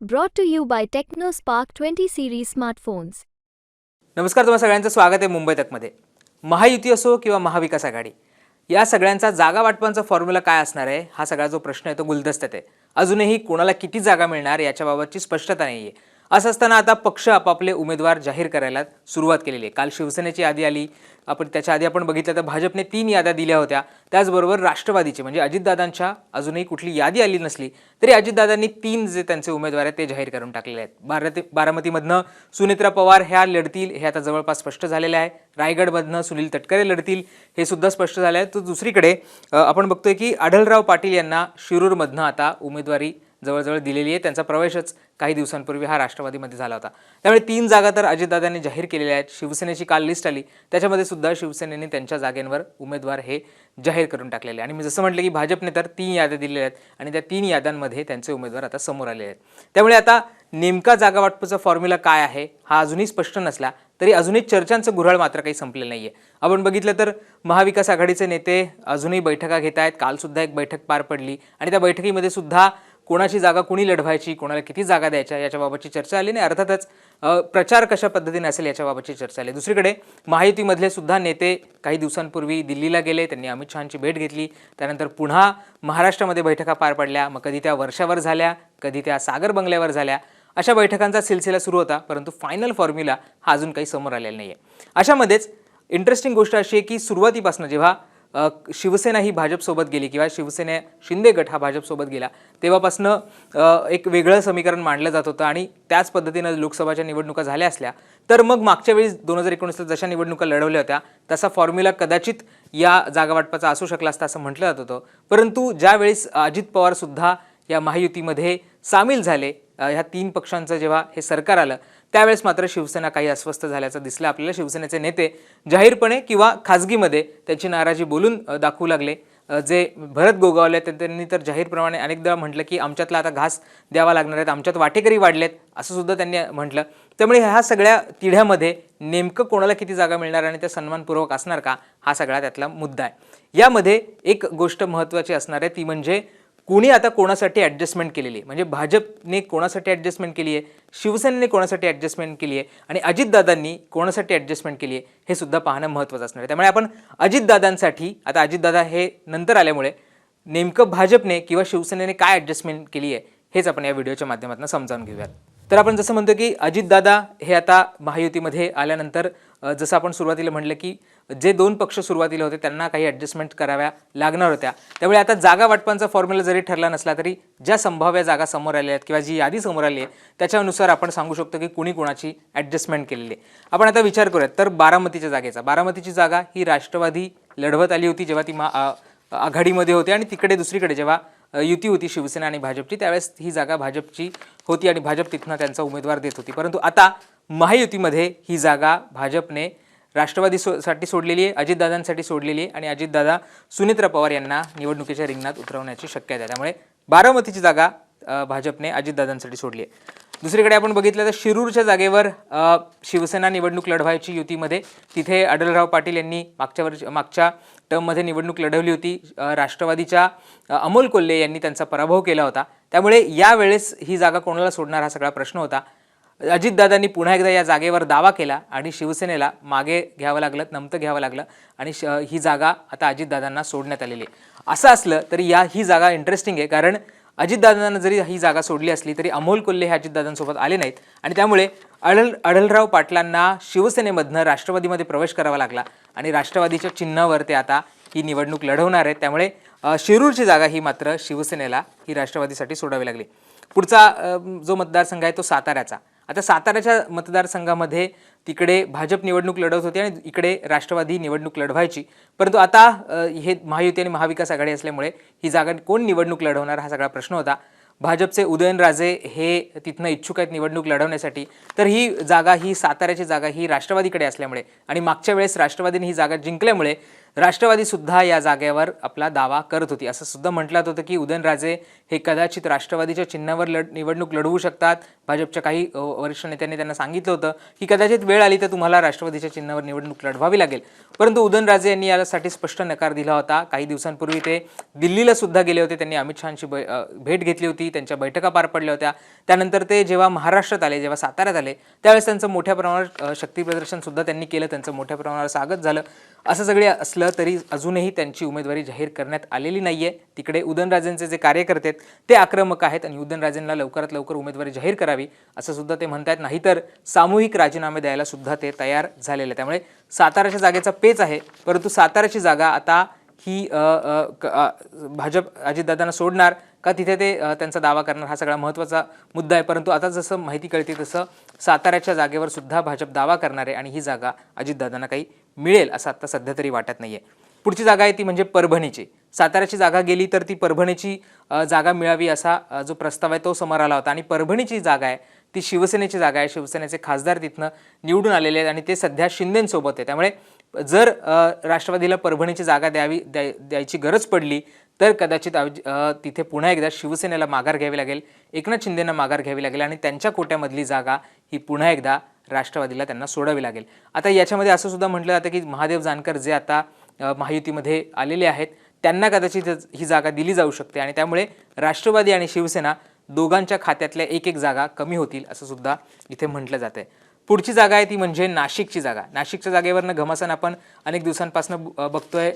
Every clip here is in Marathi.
Brought to you by TechnoSpark 20 series smartphones. नमस्कार तुम्हा सगळ्यांचं स्वागत आहे मुंबई तकमध्ये महायुती असो किंवा महाविकास आघाडी या सगळ्यांचा जागा वाटपांचा फॉर्म्युला काय असणार आहे? हा सगळा जो प्रश्न आहे तो गुलदस्त्यात आहे. अजूनही कोणाला किती जागा मिळणार याच्याबाबतची स्पष्टता नाही आहे असं असताना आता पक्ष आपापले उमेदवार जाहीर करायला सुरुवात केलेली आहे. काल शिवसेनेची यादी आली. आपण त्याच्या आधी आपण बघितलं तर भाजपने तीन याद्या दिल्या होत्या. त्याचबरोबर राष्ट्रवादीची म्हणजे अजितदादांच्या अजूनही कुठली यादी आली नसली तरी अजितदादांनी तीन जे त्यांचे उमेदवार आहेत ते जाहीर करून टाकलेले आहेत. बारामती बारामतीमधनं सुनेत्रा पवार ह्या लढतील हे आता जवळपास स्पष्ट झालेलं आहे. रायगडमधनं सुनील तटकरे लढतील हे सुद्धा स्पष्ट झालं आहे. तर दुसरीकडे आपण बघतोय की आढळराव पाटील यांना शिरूरमधनं आता उमेदवारी जवळजवळ दिलेली आहे. त्यांचा प्रवेशच काही दिवसांपूर्वी हा राष्ट्रवादीमध्ये झाला होता. त्यामुळे तीन जागा तर अजितदादांनी जाहीर केलेल्या आहेत. शिवसेनेची काल लिस्ट आली. त्याच्यामध्ये सुद्धा शिवसेनेने त्यांच्या जागेंवर उमेदवार हे जाहीर करून टाकलेले आहे. आणि मी जसं म्हटलं की भाजपने तर तीन याद्या दिलेल्या आहेत आणि त्या तीन याद्यांमध्ये त्यांचे उमेदवार आता समोर आले आहेत. त्यामुळे आता नेमका जागा वाटपाचा फॉर्म्युला काय आहे हा अजूनही स्पष्ट नसला तरी अजूनही चर्चांचं गुऱ्हाळ मात्र काही संपलेलं नाही आहे आपण बघितलं तर महाविकास आघाडीचे नेते अजूनही बैठका घेत आहेत. कालसुद्धा एक बैठक पार पडली आणि त्या बैठकीमध्ये सुद्धा कोणाची जागा कुणी लढवायची कोणाला किती जागा द्यायच्या याच्याबाबतची चर्चा आली नाही. अर्थातच प्रचार कशा पद्धतीने असेल याच्याबाबतची चर्चा आली. दुसरीकडे महायुतीमधले सुद्धा नेते काही दिवसांपूर्वी दिल्लीला गेले. त्यांनी अमित शहाची भेट घेतली. त्यानंतर पुन्हा महाराष्ट्रामध्ये बैठका पार पडल्या. मग कधी त्या वर्षावर झाल्या कधी त्या सागर बंगल्यावर झाल्या. अशा बैठकांचा सिलसिला सुरू होता परंतु फायनल फॉर्म्युला हा अजून काही समोर आलेला नाही आहे अशामध्येच इंटरेस्टिंग गोष्ट अशी आहे की सुरुवातीपासून जेव्हा शिवसेना ही भाजपसोबत गेली किंवा शिवसेने शिंदे गट हा भाजपसोबत गेला तेव्हापासनं एक वेगळं समीकरण मांडलं जात होतं आणि त्याच पद्धतीनं लोकसभाच्या निवडणुका झाल्या असल्या. तर मग मागच्या वेळी दोन हजार एकोणीसला जशा निवडणुका लढवल्या होत्या तसा फॉर्म्युला कदाचित या जागावाटपाचा असू शकला असता असं म्हटलं जात होतं. परंतु ज्यावेळेस अजित पवारसुद्धा या महायुतीमध्ये सामील झाले ह्या तीन पक्षांचं जेव्हा हे सरकार आलं त्यावेळेस मात्र शिवसेना काही अस्वस्थ झाल्याचं दिसलं. आपल्याला शिवसेनेचे नेते जाहीरपणे किंवा खाजगीमध्ये त्याची नाराजी बोलून दाखवू लागले. जे भरत गोगावले ते त्यांनी तर जाहीरप्रमाणे अनेकदा म्हटलं की आमच्यातला आता घास द्यावा लागणार आहेत. आमच्यात वाटेकरी वाढलेत. असं सुद्धा त्यांनी म्हटलं. त्यामुळे ह्या सगळ्या तिढ्यामध्ये नेमकं कोणाला किती जागा मिळणार आणि त्या सन्मानपूर्वक असणार का? हा सगळा त्यातला मुद्दा आहे. यामध्ये एक गोष्ट महत्त्वाची असणार आहे. ती म्हणजे कुणी आता कोणासाठी ॲडजस्टमेंट केलेली आहे? म्हणजे भाजपने कोणासाठी ॲडजस्टमेंट केली आहे? शिवसेनेने कोणासाठी ॲडजस्टमेंट केली आहे? आणि अजितदादांनी कोणासाठी ॲडजस्टमेंट केली आहे? हे सुद्धा पाहणं महत्त्वाचं असणार आहे. त्यामुळे आपण अजितदादांसाठी आता अजितदादा हे नंतर आल्यामुळे नेमकं भाजपने किंवा शिवसेनेने काय ॲडजस्टमेंट केली आहे? हेच आपण या व्हिडिओच्या माध्यमातून समजावून घेऊयात. तर आपण जसं म्हणतो की अजितदादा हे आता महायुतीमध्ये आल्यानंतर जसं आपण सुरुवातीला म्हटलं की जे दोन पक्ष सुरुवातीला होते त्यांना काही ॲडजस्टमेंट कराव्या लागणार होत्या. त्यामुळे आता जागा वाटपांचा फॉर्म्युला जरी ठरला नसला तरी ज्या संभाव्य जागा समोर आल्या आहेत किंवा जी यादी समोर आली आहे त्याच्यानुसार आपण सांगू शकतो की कुणी कोणाची ॲडजस्टमेंट केलेली आहे. आपण आता विचार करूयात. तर बारामतीच्या जागेचा. बारामतीची जागा ही राष्ट्रवादी लढवत आली होती जेव्हा ती मा आघाडीमध्ये होती आणि तिकडे दुसरीकडे जेव्हा युती होती शिवसेना आणि भाजपची त्यावेळेस ही जागा भाजपची होती आणि भाजप तिथनं त्यांचा उमेदवार देत होती. परंतु आता महायुतीमध्ये ही जागा भाजपने राष्ट्रवादी सो साठी सोडलेली आहे अजितदादांसाठी सोडलेली आहे आणि अजितदादा सुनेत्रा पवार यांना निवडणुकीच्या रिंगणात उतरवण्याची शक्यता आहे. त्यामुळे बारामतीची जागा भाजपने अजितदादांसाठी सोडली आहे. दुसरीकडे आपण बघितलं तर शिरूरच्या जागेवर शिवसेना निवडणूक लढवायची युतीमध्ये तिथे अडलराव पाटील यांनी मागच्या वर्ष मागच्या टर्ममध्ये निवडणूक लढवली होती. राष्ट्रवादीच्या अमोल कोल्हे यांनी त्यांचा पराभव केला होता. त्यामुळे यावेळेस ही जागा कोणाला सोडणार हा सगळा प्रश्न होता. अजितदादांनी पुन्हा एकदा या जागेवर दावा केला आणि शिवसेनेला मागे घ्यावं लागलं नमतं घ्यावं लागलं आणि श ही जागा आता अजितदादांना सोडण्यात आलेली आहे. असं असलं तरी या ही जागा इंटरेस्टिंग आहे कारण अजितदादांना जरी ही जागा सोडली असली तरी अमोल कोल्हे हे अजितदादांसोबत आले नाहीत आणि त्यामुळे अडल अडलराव पाटलांना शिवसेनेमधनं राष्ट्रवादीमध्ये प्रवेश करावा लागला आणि राष्ट्रवादीच्या चिन्हावर ते आता ही निवडणूक लढवणार आहेत. त्यामुळे शिरूरची जागा ही मात्र शिवसेनेला ही राष्ट्रवादीसाठी सोडावी लागली. पुढचा जो मतदारसंघ आहे तो साताऱ्याचा. आता साताऱ्याच्या मतदारसंघामध्ये तिकडे भाजप निवडणूक लढवत होती आणि इकडे राष्ट्रवादी निवडणूक लढवायची. परंतु आता हे महायुती आणि महाविकास आघाडी असल्यामुळे ही जागा कोण निवडणूक लढवणार हा सगळा प्रश्न होता. भाजपचे उदयनराजे हे तिथनं इच्छुक आहेत निवडणूक लढवण्यासाठी. तर ही जागा ही साताऱ्याची जागा ही राष्ट्रवादीकडे असल्यामुळे आणि मागच्या वेळेस राष्ट्रवादीने ही जागा जिंकल्यामुळे राष्ट्रवादी सुद्धा या जागेवर आपला दावा करत होती. असं सुद्धा म्हटलं होतं की उदयनराजे हे कदाचित राष्ट्रवादीच्या चिन्हावर लढ निवडणूक लढवू शकतात. भाजपच्या काही वरिष्ठ नेत्यांनी त्यांना सांगितलं होतं की कदाचित वेळ आली तर तुम्हाला राष्ट्रवादीच्या चिन्हावर निवडणूक लढवावी लागेल. परंतु उदयनराजे यांनी यासाठी स्पष्ट नकार दिला होता. काही दिवसांपूर्वी ते दिल्लीला सुद्धा गेले होते. त्यांनी अमित शहाची भेट घेतली होती. त्यांच्या बैठका पार पडल्या होत्या. त्यानंतर ते जेव्हा महाराष्ट्रात आले जेव्हा साताऱ्यात आले त्यावेळेस त्यांचं मोठ्या प्रमाणावर शक्तीप्रदर्शन सुद्धा त्यांनी केलं. त्यांचं मोठ्या प्रमाणावर स्वागत झालं. असं सगळे असलं तरी अजूनही त्यांची उमेदवारी जाहीर करण्यात आलेली नाही आहे तिकडे उदयनराजेंचे जे कार्यकर्ते आहेत ते आक्रमक आहेत आणि उदयनराजेंना लवकरात लवकर उमेदवारी जाहीर करावी असं सुद्धा ते म्हणतात नाहीतर सामूहिक राजीनामे द्यायला सुद्धा ते तयार झालेले आहेत. त्यामुळे साताराच्या जागेचा पेच आहे परंतु साताराची जागा आता ही क- भाजप अजितदादांना सोडणार का तिथे ते त्यांचा दावा करणार हा सगळा महत्त्वाचा मुद्दा आहे. परंतु आता जसं माहिती कळते तसं साताऱ्याच्या जागेवर सुद्धा भाजप दावा करणार आहे आणि ही जागा अजितदादांना काही मिळेल असं आत्ता सध्या तरी वाटत नाही आहे पुढची जागा आहे ती म्हणजे परभणीची. साताऱ्याची जागा गेली तर ती परभणीची जागा मिळावी असा जो प्रस्ताव आहे तो समोर आला होता. आणि परभणीची जागा आहे ती शिवसेनेची जागा आहे. शिवसेनेचे खासदार तिथनं निवडून आलेले आहेत आणि ते सध्या शिंदेंसोबत आहे त्यामुळे जर राष्ट्रवादीला परभणीची जागा द्यावी द्याय द्यायची गरज पडली तर कदाचित तिथे पुन्हा एकदा शिवसेनेला माघार घ्यावी लागेल. एकनाथ शिंदेंना माघार घ्यावी लागेल आणि त्यांच्या कोट्यामधली जागा ही पुन्हा एकदा राष्ट्रवादीला त्यांना सोडावी लागेल. आता याच्यामध्ये असं सुद्धा म्हटलं जातं की महादेव जानकर जे आता महायुतीमध्ये आलेले आहेत त्यांना कदाचित ही जागा दिली जाऊ शकते आणि त्यामुळे राष्ट्रवादी आणि शिवसेना दोघांच्या खात्यातल्या एक एक जागा कमी होतील असं सुद्धा इथे म्हटलं जातं आहे पुढची जागा आहे ती म्हणजे नाशिकची जागा. नाशिकच्या जागेवरनं घमासान आपण अनेक दिवसांपासून बघतोय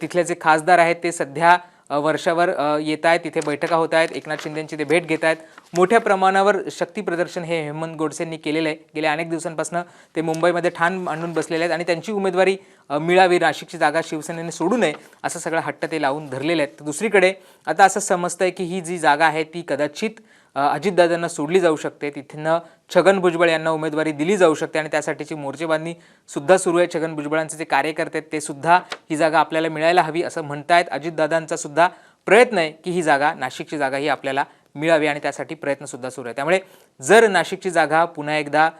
तिथले जे खासदार आहेत ते सध्या वर्षावर येत आहेत तिथे बैठका होत आहेत एकनाथ शिंदेंची ते भेट घेत आहेत मोठ्या प्रमाणावर शक्ती प्रदर्शन हे हेमंत गोडसेंनी केलेलं आहे. गेल्या अनेक दिवसांपासून ते मुंबईमध्ये ठाण मांडून बसलेले आहेत आणि त्यांची उमेदवारी मिळावी नाशिकची जागा शिवसेनेने सोडू नये असं सगळं हट्ट ते लावून धरलेले आहेत. तर दुसरीकडे आता असं समजतं आहे की ही जी जागा आहे ती कदाचित अजितदादांना सोडली जाऊ शकते. तिथनं छगन भुजबळ यांना उमेदवारी दिली जाऊ शकते आणि त्यासाठीची मोर्चेबांधणी सुद्धा सुरू आहे. छगन भुजबळांचे जे कार्यकर्ते आहेत ते सुद्धा ही जागा आपल्याला मिळायला हवी असं म्हणतायत. अजितदादांचा सुद्धा प्रयत्न आहे की ही जागा नाशिकची जागा ही आपल्याला मिळावी आणि त्यासाठी प्रयत्नसुद्धा सुरू आहे. त्यामुळे जर नाशिकची जागा पुन्हा एकदा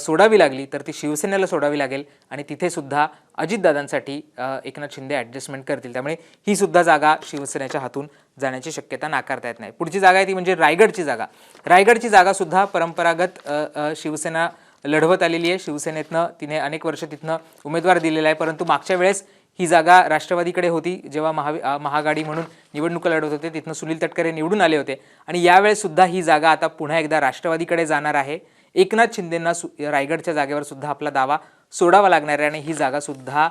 सोडावी लागली तर ती शिवसेनेला सोडावी लागेल आणि तिथेसुद्धा अजितदादांसाठी एकनाथ शिंदे ॲडजस्टमेंट करतील. त्यामुळे ही सुद्धा जागा शिवसेनेच्या हातून जाण्याची शक्यता नाकारता येत नाही. पुढची जागा आहे ती म्हणजे रायगडची जागा. रायगडची जागासुद्धा परंपरागत शिवसेना लढवत आलेली आहे. शिवसेनेतनं तिने अनेक वर्ष तिथनं उमेदवार दिलेला आहे. परंतु मागच्या वेळेस ही जागा राष्ट्रवादीकडे होती. जेव्हा महा महागाडी म्हणून निवडणुका लढवत होते तिथनं सुनील तटकरे निवडून आले होते. आणि यावेळेसुद्धा ही जागा आता पुन्हा एकदा राष्ट्रवादीकडे जाणार आहे. एकनाथ शिंदेंना सु रायगडच्या जागेवर सुद्धा आपला दावा सोडावा लागणार आहे आणि ही जागासुद्धा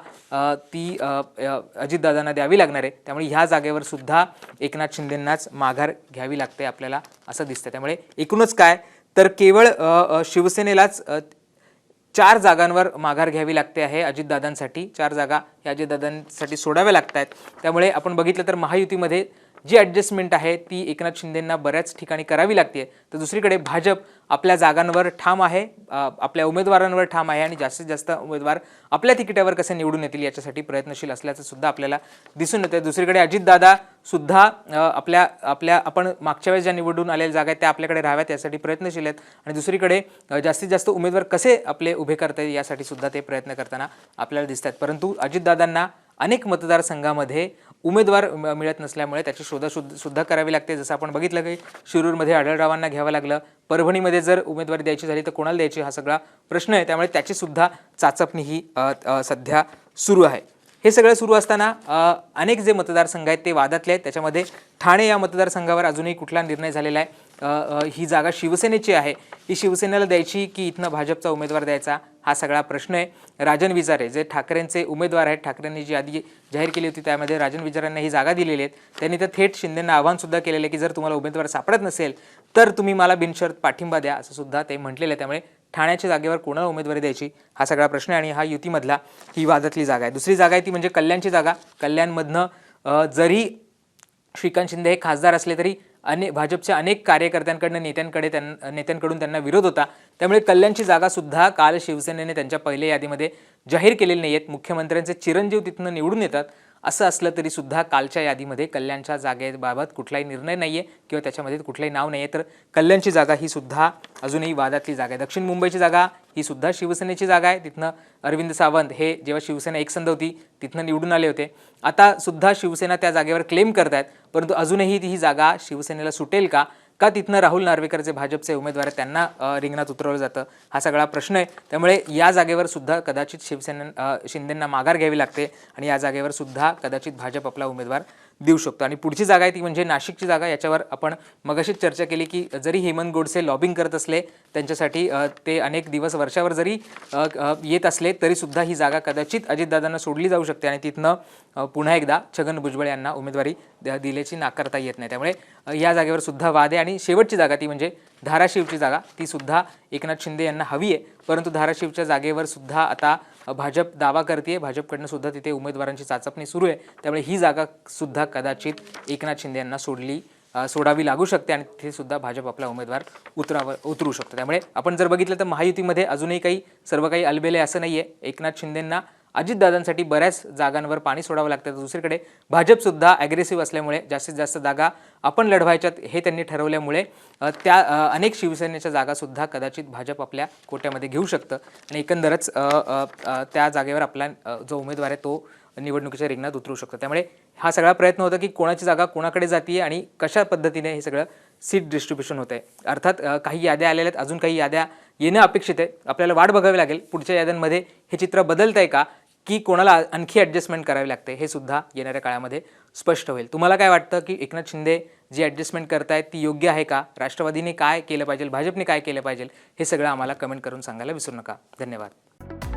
ती अजितदादांना द्यावी लागणार आहे. त्यामुळे ह्या जागेवर सुद्धा एकनाथ शिंदेंनाच माघार घ्यावी लागते आपल्याला असं दिसतं त्यामुळे एकूणच काय तर केवळ शिवसेनेलाच चार जागांवर माघार घ्यावी लागते आहे अजितदादांसाठी. चार जागा ह्या अजितदादांसाठी सोडाव्या लागत आहेत त्यामुळे आपण बघितलं तर महायुतीमध्ये जी ॲडजस्टमेंट आहे ती एकनाथ शिंदेंना बऱ्याच ठिकाणी करावी लागते. तर दुसरीकडे भाजप आपल्या जागांवर ठाम आहे आपल्या उमेदवारांवर ठाम आहे आणि जास्तीत जास्त उमेदवार आपल्या तिकिटावर कसे निवडून येतील याच्यासाठी प्रयत्नशील असल्याचं सुद्धा आपल्याला दिसून येतं दुसरीकडे अजितदादा सुद्धा आपल्या आपल्या आपण मागच्या वेळेस ज्या निवडून आलेल्या जागा आहेत त्या आपल्याकडे राहाव्यात यासाठी प्रयत्नशील आहेत. आणि दुसरीकडे जास्तीत जास्त उमेदवार कसे आपले उभे करता येईल यासाठी सुद्धा ते प्रयत्न करताना आपल्याला दिसत आहेत परंतु अजितदादांना अनेक मतदारसंघामध्ये उमेदवार म- मिळत नसल्यामुळे त्याची शोधा शुद्ध सुद्धा करावी लागते. जसं आपण बघितलं की शिरूरमध्ये आढळरावांना घ्यावं लागलं. परभणीमध्ये जर उमेदवारी द्यायची झाली तर कोणाला द्यायची हा सगळा प्रश्न आहे. त्यामुळे त्याची सुद्धा चाचपणी ही सध्या सुरू आहे. हे सगळं सुरू असताना अनेक जे मतदारसंघ आहेत ते वादातले आहेत. त्याच्यामध्ये ठाणे या मतदारसंघावर अजूनही कुठला निर्णय झालेला आहे. ही जागा शिवसेनेची आहे. ही शिवसेनेला द्यायची की इथनं भाजपचा उमेदवार द्यायचा? हा सगळा प्रश्न आहे. राजन विचारे जे ठाकरेंचे उमेदवार आहेत ठाकरेंनी जी यादी जाहीर केली होती त्यामध्ये राजन विचारांना ही जागा दिलेली आहेत. त्यांनी तर थेट शिंदेंना आव्हानसुद्धा केलेलं आहे की जर तुम्हाला उमेदवार सापडत नसेल तर तुम्ही मला बिनशर्त पाठिंबा द्या असं सुद्धा ते म्हटलेलं आहे. त्यामुळे ठाण्याच्या जागेवर कोणाला उमेदवारी द्यायची हा सगळा प्रश्न आहे आणि हा युतीमधला ही वादातली जागा आहे. दुसरी जागा आहे ती म्हणजे कल्याणची जागा. कल्याणमधनं जरी श्रीकांत शिंदे हे खासदार असले तरी अने भाजपच्या अनेक कार्यकर्त्यांकडनं नेत्यांकडे त्यां नेत्यांकडून त्यांना विरोध होता. त्यामुळे कल्याणची जागासुद्धा काल शिवसेनेने त्यांच्या पहिल्या यादीमध्ये जाहीर केलेली नाही आहेत मुख्यमंत्र्यांचे चिरंजीव तिथनं निवडून येतात. असं असलं तरी सुद्धा कालच्या यादीमध्ये कल्याणच्या जागेबाबत कुठलाही निर्णय नाही आहे किंवा त्याच्यामध्ये कुठलंही नाव नाही आहे तर कल्याणची जागा ही सुद्धा अजूनही वादातली जागा आहे. दक्षिण मुंबईची जागा ही सुद्धा शिवसेनेची जागा आहे. तिथनं अरविंद सावंत हे जेव्हा शिवसेना एकसंध होती तिथनं निवडून आले होते. आता सुद्धा शिवसेना त्या जागेवर क्लेम करतायत परंतु अजूनही ती ही जागा शिवसेनेला सुटेल का? का तिथनं राहुल नार्वेकर जे भाजपचे उमेदवार आहेत त्यांना रिंगणात उतरवलं जातं? हा सगळा प्रश्न आहे. त्यामुळे या जागेवर सुद्धा कदाचित शिवसेना शिंदेंना माघार घ्यावी लागते आणि या जागेवर सुद्धा कदाचित भाजप आपला उमेदवार देऊ शकतो. आणि पुढची जागा आहे ती म्हणजे नाशिकची जागा. याच्यावर आपण मगाशीच चर्चा केली की जरी हेमंत गोडसे लॉबिंग करत असले त्यांच्यासाठी ते अनेक दिवस वर्षावर जरी येत असले तरीसुद्धा ही जागा कदाचित अजितदादांना सोडली जाऊ शकते आणि तिथनं पुन्हा एकदा छगन भुजबळ यांना उमेदवारी द- दिल्याची नाकारता येत नाही. त्यामुळे या जागेवर सुद्धा वाद आहे. आणि शेवटची जागा ती म्हणजे धाराशिवची जागा. ती सुद्धा एकनाथ शिंदे यांना हवी आहे. परंतु धाराशिवच्या जागेवर सुद्धा आता भाजप दावा करते भाजपकडनं सुद्धा तिथे उमेदवारांची चाचपणी सुरू आहे. त्यामुळे ही जागा सुद्धा कदाचित एकनाथ शिंदे यांना सोडली सोडावी लागू शकते आणि तिथे सुद्धा भाजप आपला उमेदवार उतरावर उतरू शकतो. त्यामुळे आपण जर बघितलं तर महायुतीमध्ये अजूनही काही सर्व काही अलबेले असं नाही आहे एकनाथ शिंदेंना अजितदादांसाठी बऱ्याच जागांवर पाणी सोडावं लागतं. दुसरीकडे भाजपसुद्धा ॲग्रेसिव्ह असल्यामुळे जास्तीत जास्त जागा आपण लढवायच्यात हे त्यांनी ठरवल्यामुळे त्या अनेक शिवसेनेच्या जागासुद्धा कदाचित भाजप आपल्या कोट्यामध्ये घेऊ शकतं. आणि एकंदरच त्या जागेवर आपला जो उमेदवार आहे तो निवडणुकीच्या रिंगणात उतरू शकतो. त्यामुळे हा सगळा प्रयत्न होता की कोणाची जागा कोणाकडे जाते आणि कशा पद्धतीने हे सगळं सीट डिस्ट्रीब्युशन होतं आहे अर्थात काही याद्या आलेल्या आहेत. अजून काही याद्या येणं अपेक्षित आहे. आपल्याला वाट बघावी लागेल पुढच्या याद्यांमध्ये हे चित्र बदलत आहे का? की कोणाला आणखी ॲडजस्टमेंट करावी लागते हे सुद्धा येणाऱ्या काळामध्ये स्पष्ट होईल. तुम्हाला काय वाटतं की एकनाथ शिंदे जी ॲडजस्टमेंट करतायत ती योग्य आहे का? राष्ट्रवादीने काय केलं पाहिजे भाजपने काय केलं पाहिजे हे सगळं आम्हाला कमेंट करून सांगायला विसरू नका. धन्यवाद.